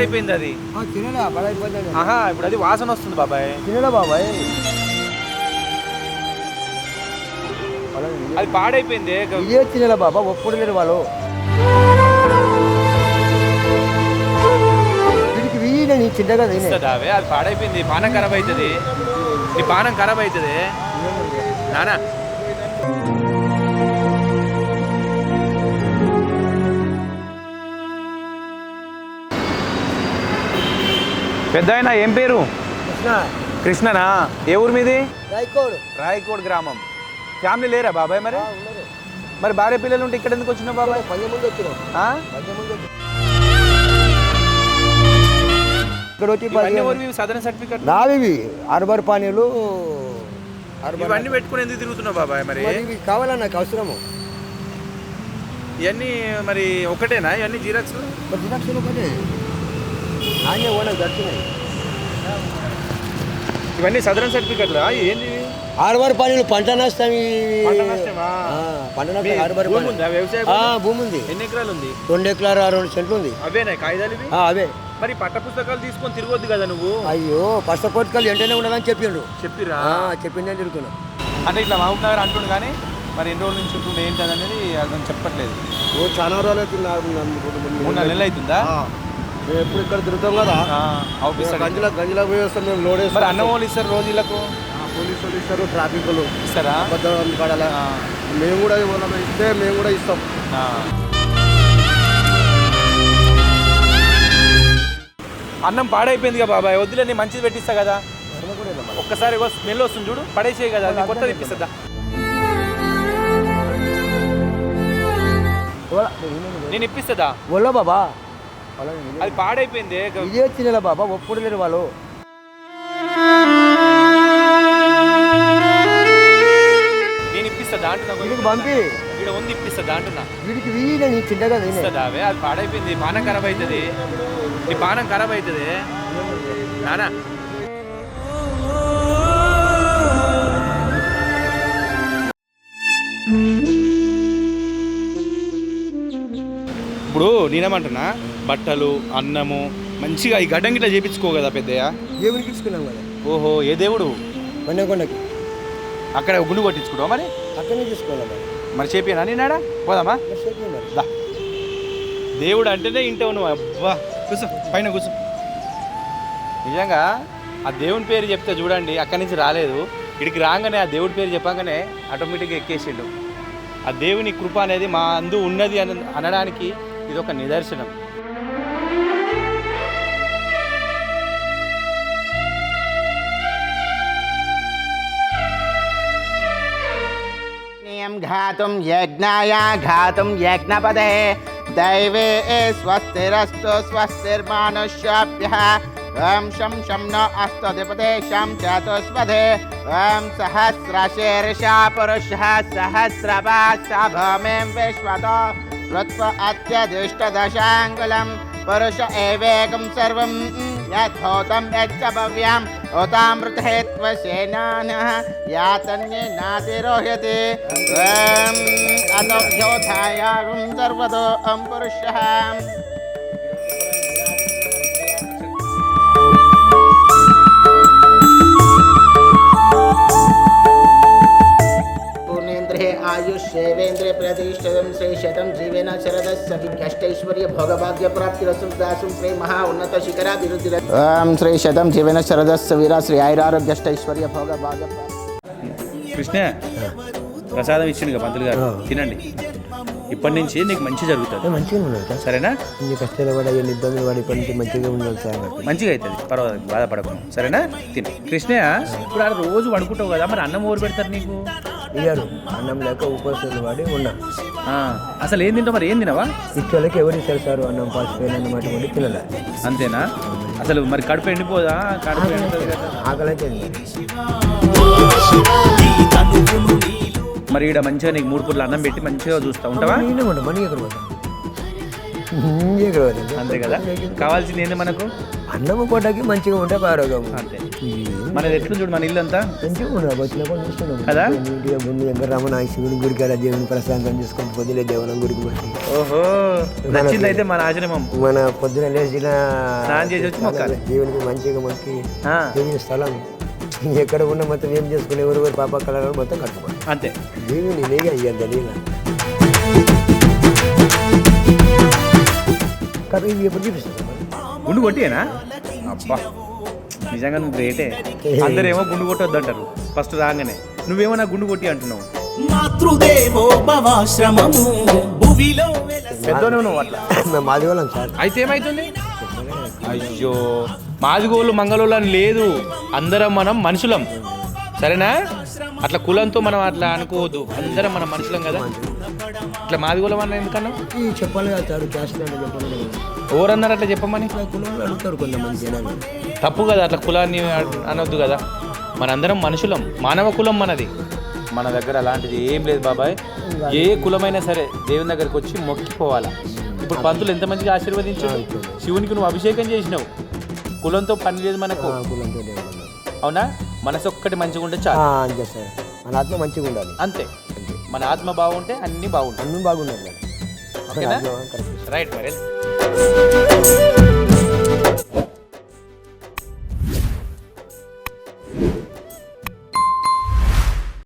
పాడైపోయింది అది. ఆహా ఇప్పుడు అది వాసన వస్తుంది బాబాయ్. తినడా బాబాయ్. అది పాడైపోయింది. ఇదే తినడా బాబా ఒప్పుడు లేరు వాళ్ళు. వీడికి వీడి నీ తింటగా తినే అది పాడైపోయింది. పానం ఖరాబ్ అవుతుంది. నీ పానం ఖరాబ్ అవుతుంది. నానా. పెద్ద ఏం పేరు? కృష్ణ. కృష్ణనా? ఏ ఊరు మీది? రాయకోడు. రాయకోడ్ గ్రామం. ఫ్యామిలీ లేరా బాబాయ్ మరి? మరి భార్య పిల్లలు ఉంటే ఇక్కడ ఎందుకు వచ్చినావు బాబాయ్? ఇక్కడ వచ్చి సదరన్ సర్టిఫికెట్ నావి అరబర్ పానీలు అరబర్ ఇవన్నీ పెట్టుకుని ఎందుకు తిరుగుతున్నావు బాబాయ్ మరి? ఇవి కావాలా నాకు అవసరము? ఇవన్నీ మరి ఒకటేనా? ఇవన్నీ జీరాక్స్ దినక్షలు ఒకటే. నాణ్య ఓనకు దర్శనాయి ఇవన్నీ సదరన్ సర్టిఫికెట్లా ఏంది? ఆరుబారు పానీలు పంట నష్టం. పంట నష్టమా? నష్టం భూమి. ఉందా? వ్యవసాయ భూమి? భూమి ఉంది. ఎన్ని ఎకరాలు ఉంది? రెండు ఎకరాలు రెండు సెంట్లు ఉంది. అవేనా కాగితాలు ఇవి? ఆ, అవే. మరి పట్ట పుస్తకాలు తీసుకొని తిరగొద్దు కదా నువ్వు? అయ్యో పచ్చ కోటికలు వెంటనే ఉండదని చెప్పిండు చెప్పిరా ఆ, చెప్పిందే తిరుగుతున్నా. అంటే ఇట్లా మహబూబ్ నగర్ అంటుండు కానీ మరి ఎన్ని రోజుల నుంచి ఉంటుండే ఏంటి అనేది అతను చెప్పట్లేదు. ఓ చాలా రోజులు మూడు నాలుగు నెలలు అవుతుందా? మేము ఎప్పుడు ఇక్కడ తిరుగుతాం కదా? అవుపిస్తాడు గంజల గంజల పోయి వస్తాం మేము లోడ్ మరి అన్నం వాళ్ళు ఇస్తారు రోజులకు పోలీసు వాళ్ళు ఇస్తారు ట్రాఫిక్ వాళ్ళు ఇస్తారా? అబద్ధాలు పడాలా? ఆ, మేము కూడా ఇవ్వాలి ఇస్తే మేము కూడా ఇస్తాం. అన్నం పాడైపోయింది కదా బాబాయ్. వద్దులే నేను మంచిది పెట్టిస్తా కదా. ఒక్కసారి స్మెల్ వస్తుంది చూడు. పడేసేయి కదా నేను కొత్తది ఇప్పిస్తుందా? నేను ఇప్పిస్తుందా? ఒళ్ళో బాబా. అది పాడైపోయింది ఇదే తినలే బాబా ఒప్పుడు లేరు వాళ్ళు. నేను ఇప్పిస్తా దాంట్లో వీడికి పంపి. ఉంది ఇప్పిస్తా దాంట్లో వీడికి అది పాడైపోయింది పానం ఖరాబ్ అవుతుంది. నీ పానం ఖరాబ్ అవుతుంది. నానా. ఇప్పుడు నేనేమంటున్నా? బట్టలు అన్నము మంచిగా ఈ గడ్డం గిట్లా చేపించుకో కదా పెద్దయ్య. దేవునికి తీసుకున్నాం కదా. ఓహో ఏ దేవుడు? మన్నకొండకి అక్కడ గుండు కొట్టించుకుంటావా మరి? అక్కడనే తీసుకోవాలి మరి మరి చెప్పినా నేనాడా పోదామా? మరి చెప్పు మరి. దా. దేవుడు అంటేనే ఇంటావు నువ్వు. అబ్బా కూర్చో పైన కూర్చో. నిజంగా ఆ దేవుని పేరు చెప్తే చూడండి అక్కడి నుంచి రాలేదు. ఇక్కడికి రాగానే ఆ దేవుడి పేరు చెప్పగానే ఆటోమేటిక్గా ఎక్కేసిండు. ఆ దేవుని కృప అనేది మా అందు ఉన్నది అని అనడానికి ఇది ఒక నిదర్శనం. नियं घातुं यज्ञाय घातुं यज्ञपदे। दैवे स्वस्तिरस्तु स्वस्तिर्मानुष्याभ्यः। ॐ शं शं न अस्तधिपते शं चतुष्पदे। ॐ सहस्रशीर्षा पुरुषः विश्वतो। पुरुष एवेकं सर्वं यच्च उतामृते त्वसेनानः यातन्ये नातिरोह्यते त्वम् अतोऽभ्योधायागुं सर्वतो अं శైవేంద్రే ప్రతిష్టం శ్రీశతం జీవేన శరదస్య విఘ్నష్టైశ్వర్య భోగభాగ్యప్రాప్తిరసం దాసం శ్రీ మహా ఉన్నత శిఖరాభివృద్ధి శ్రీ శతం జీవేన శరద వీర శ్రీ ఐరారోగ్యష్టైశ్వర్య భోగభాగ్య కృష్ణ ప్రసాదం ఇచ్చింది కదా పంతులు గారు. తినండి. ఇప్పటి నుంచి నీకు మంచి జరుగుతుంది. మంచిగా ఉండదు సరేనా? ఇంక కష్టాలు కూడా ఎన్ని ఇబ్బందులు కూడా ఇప్పటి నుంచి మంచిగా ఉండాలి సార్ మంచిగా అవుతుంది. పర్వాలేదు బాధపడకుండా సరేనా? తిను. కృష్ణ ఇప్పుడు ఆ రోజు వండుకుంటావు కదా మరి అన్నం ఓరు పెడతారు నీకు? ఇయ్యారు. అన్నం లేక ఉపవాసాలు వాడి ఉన్నా. అసలు ఏం తింటావు మరి? ఏం తినవా? ఇచ్చోళ్ళకి ఎవరు ఇస్తారు సార్? అన్నం పాసిపోయిన అన్నమాట కూడా తినలే. అంతేనా? అసలు మరి కడుపు ఎండిపోదా? కడుపు ఆకలి మరి ఇక్కడ మంచిగా నీకు మూడు పూట్ల అన్నం పెట్టి మంచిగా చూస్తా ఉంటావా? మనీ ఎక్కడ? అంతే కదా? కావాల్సింది ఏంది మనకు? అన్నము పూటకి మంచిగా ఉంటే ఆరోగ్యం. అంతే. మనది ఎట్లు చూడు మన ఇల్లు అంతా మంచిగా ఉండదు వచ్చినప్పుడు చూస్తున్నాం. కదా? నీట్గా ముందు వెంకటరమణ శివుని గుడికి అలా దేవుని ప్రశాంతం చేసుకొని పొద్దులే దేవనం గుడికి పోయి. ఓహో నచ్చింది అయితే మన ఆశ్రమం. మన పొద్దున లేచిన స్నానం చేసి వచ్చి మొక్కాలి. దేవునికి మంచిగా మొక్కి దేవుని స్థలం. ఎక్కడ ఉన్న మొత్తం ఏం చేసుకుని ఎవరు పాప కళలు మొత్తం కట్టుకోవాలి. అంతే. దేవుని నీగా కదా ఇవి ఎప్పుడు చూపిస్తుంది గుండు కొట్టియేనా? అబ్బా నిజంగా నువ్వు గ్రేటే. అందరేమో గుండు కొట్టొద్దు అంటారు ఫస్ట్ రాగానే. నువ్వేమో నా గుండు కొట్టి అంటున్నావు. మాతృదేవో భవాశ్రమము భువిలో వెలసి పెద్దోనే నువ్వు అట్లా. మేము మాది వాళ్ళం సార్. అయితే ఏమైతుంది? అయ్యో మాదిగోళ్ళు మంగళోళ్ళు అని లేదు. అందరం మనం మనుషులం. సరేనా? అట్లా కులంతో మనం అట్లా అనుకోవద్దు. అందరం మనం మనుషులం కదా. ఇట్లా మాదిగోళం అన్న ఎందుకన్నా? చెప్పాలి కదా క్యాస్ట్ ఎవరన్నారు అట్లా చెప్పమని? కులంలో అడుగుతారు కొంతమంది జనాలు. తప్పు కదా అట్లా కులాన్ని అన- అనొద్దు కదా. మనందరం మనుషులం మానవ కులం మనది. మన దగ్గర అలాంటిది ఏం లేదు బాబాయ్. ఏ కులమైనా సరే దేవుని దగ్గరికి వచ్చి మొక్కిపోవాలా? ఇప్పుడు పంతులు ఎంత మంచిగా ఆశీర్వదించాడు? శివునికి నువ్వు అభిషేకం చేసినావు. కులంతో పని లేదు మనకు. అవునా? మనసు ఒక్కటి మంచిగా ఉంటే చాలు. అంతే సార్. మన ఆత్మ మంచిగా ఉండాలి. అంతే. మన ఆత్మ బాగుంటే అన్నీ బాగుంటాయి. అన్నీ ఓకేనా? కరెక్ట్. రైట్ మరి.